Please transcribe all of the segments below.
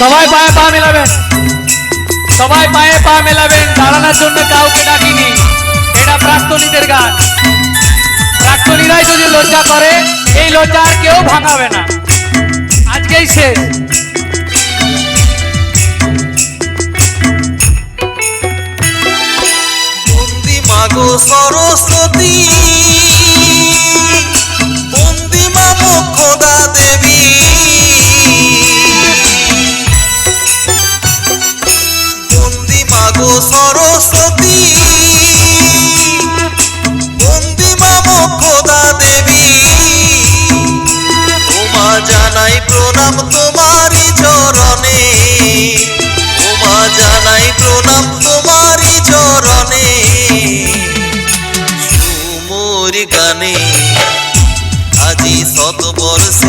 সবাই পায়ে পা মেলাবেন। সবাই পায়ে পা মেলাবেন, দাঁড়ানোর জন্য কাউকে ডাকিনি। এটা প্রাক্তনীদের গান। প্রাক্তনীরাই যদি লজ্জা করে, এই লজ্জা আর কেউ ভাঙাবে না। আজকেই সে। সরস্বতী।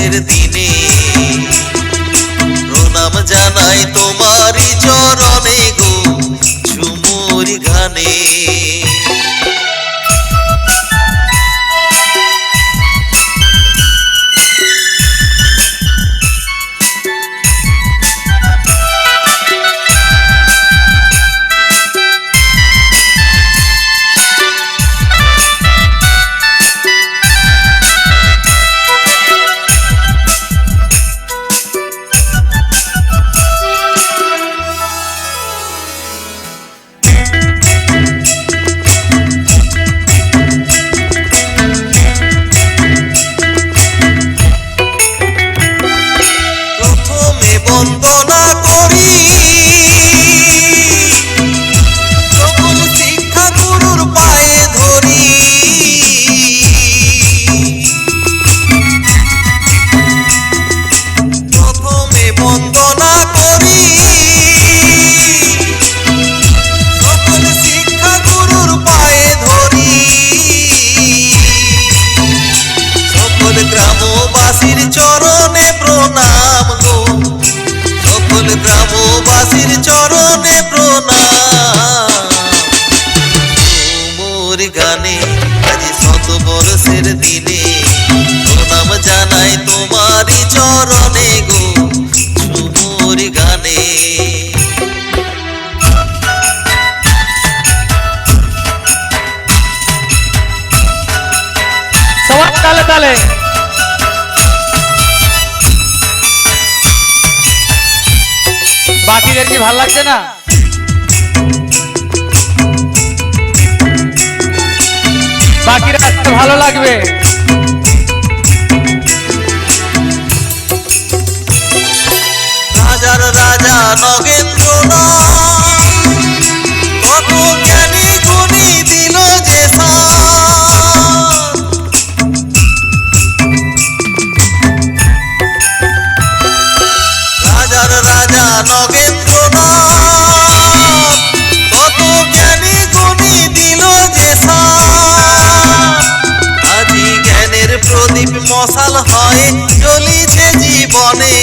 perdí. কি ভালো লাগছে না? বাকিরা ভালো লাগবে। মশাল হয় জ্বলিছে জীবনে।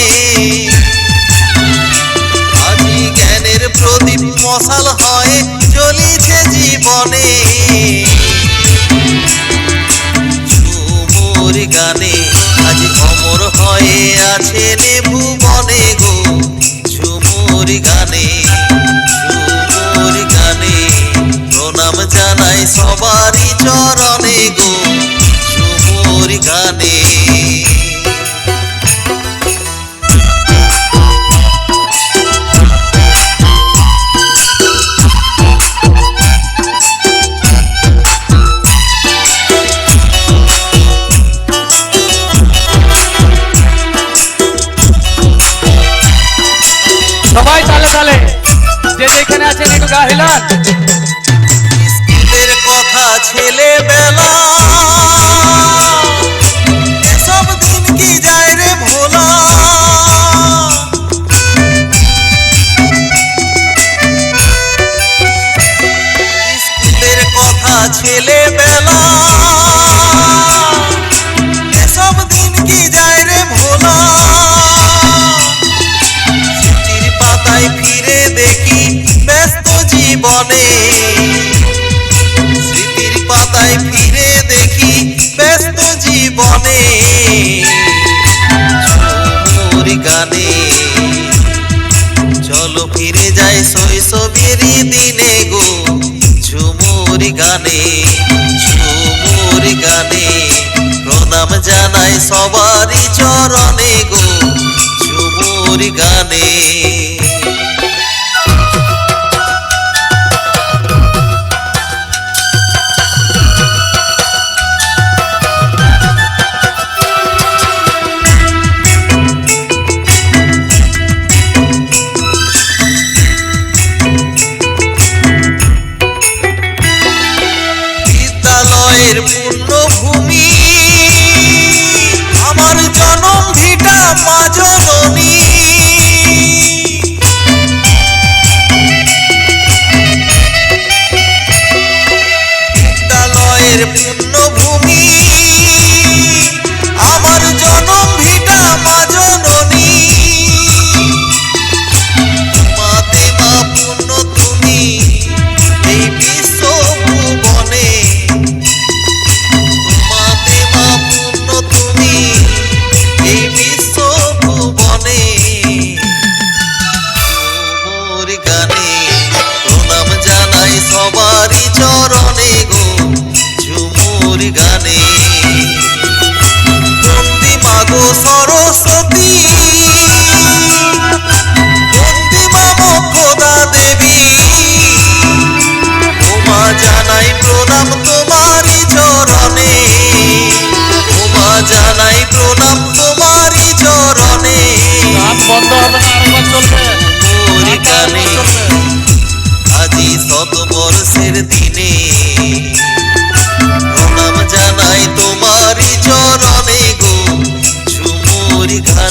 যায় দিনে গো ঝুমুর গানে ঝুমুর গানে। প্রণাম জানাই সবারই চরণে গো ঝুমুর গানে।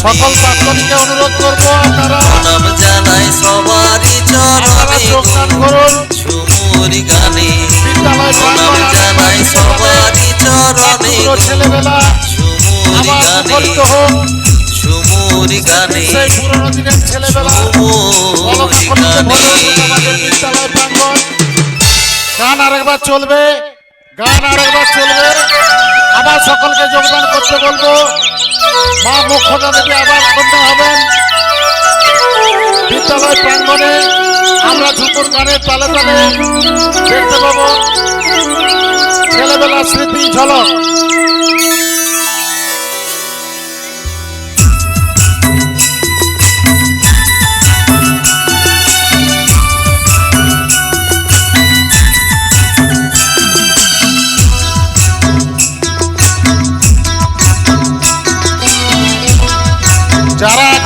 সকল প্রাক্তনীকে অনুরোধ করব প্রণাম জানাই সবারই চরণে যোগদান করুন। ঝুমুর গানে। প্রণাম জানাই সবারই চরণে। ছেলেবেলা ঝুমুর গানে। ঝুমুর গানে। ঝুমুর গানে। গান আরেকবার চলবে। গান আরেকবার চলবে। আবার সকলকে যোগদান করতে বলব। মা মুখ্যতা দেবী আবার সন্ধ্যা হবেন। বিদ্যালয় প্রাঙ্গণে আমরা ঝুঁকুর গানে তালে তালে দেখতে পাবো। ছেলেবেলার স্মৃতি ঝলক।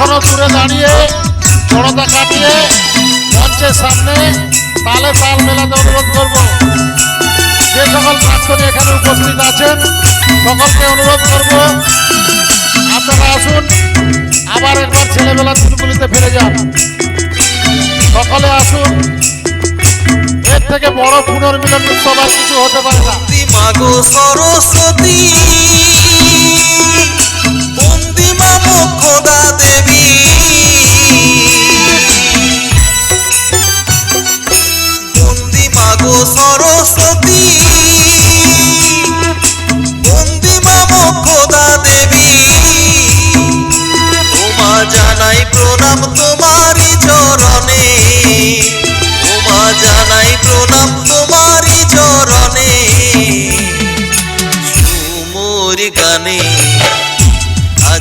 এখনও দূরে দাঁড়িয়ে জড়তা কাটিয়ে মঞ্চের সামনে তালে তাল মেলাতে অনুরোধ করব। যে সকল প্রাক্তনী এখানে উপস্থিত আছেন, সকলকে অনুরোধ করব, আপনারা আসুন, আবার একবার ছেলেবেলা দিনগুলিতে ফিরে যান। সকলে আসুন, এর থেকে বড় পুনর্মিলন উৎসব আর কিছু হতে পারে না। মাগো সরস্বতী।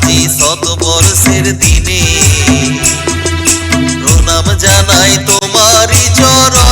আজি শত দিনে প্রণাম জানাই তোমারই চরণে।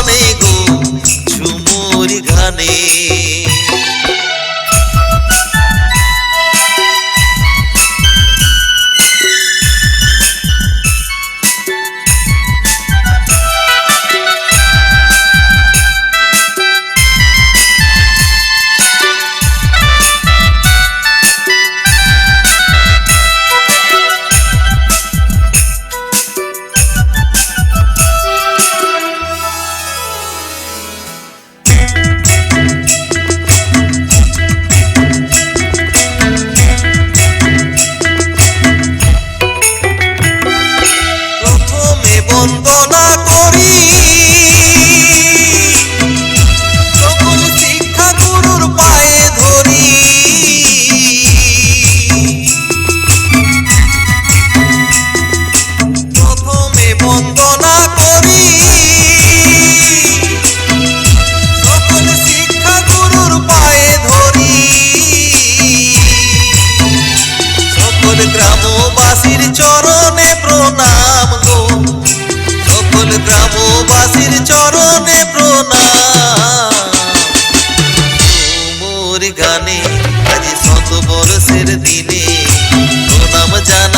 じゃ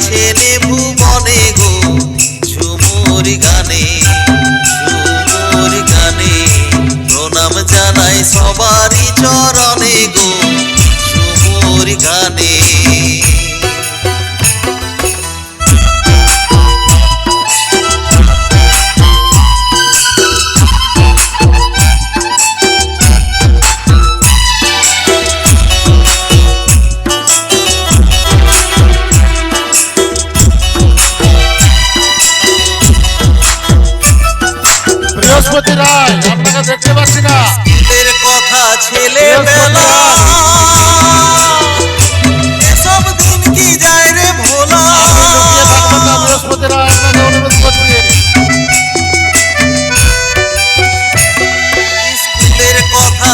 আছে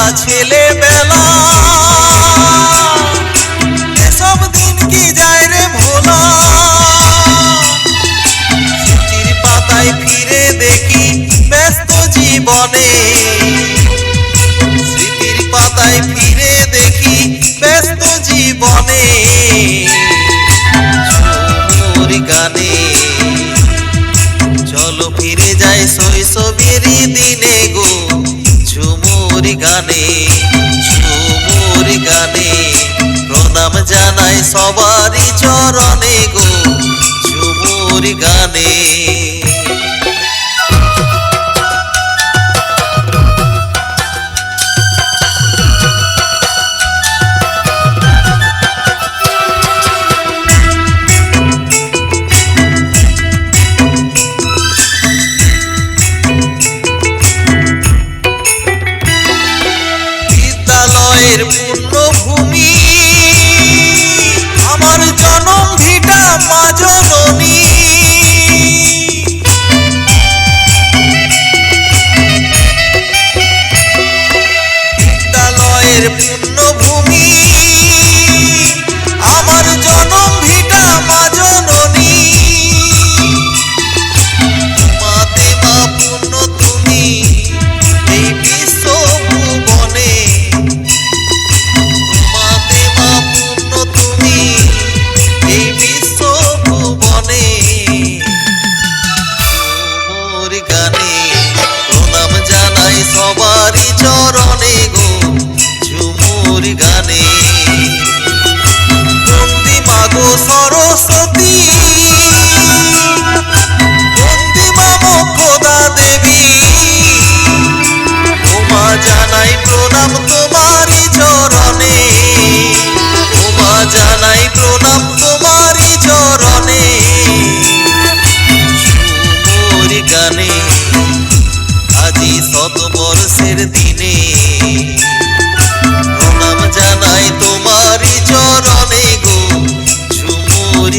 আছে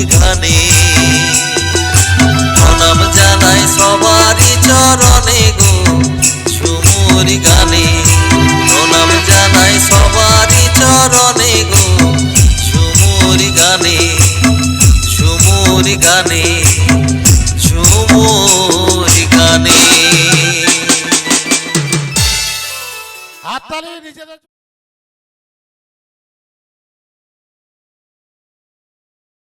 ঘানে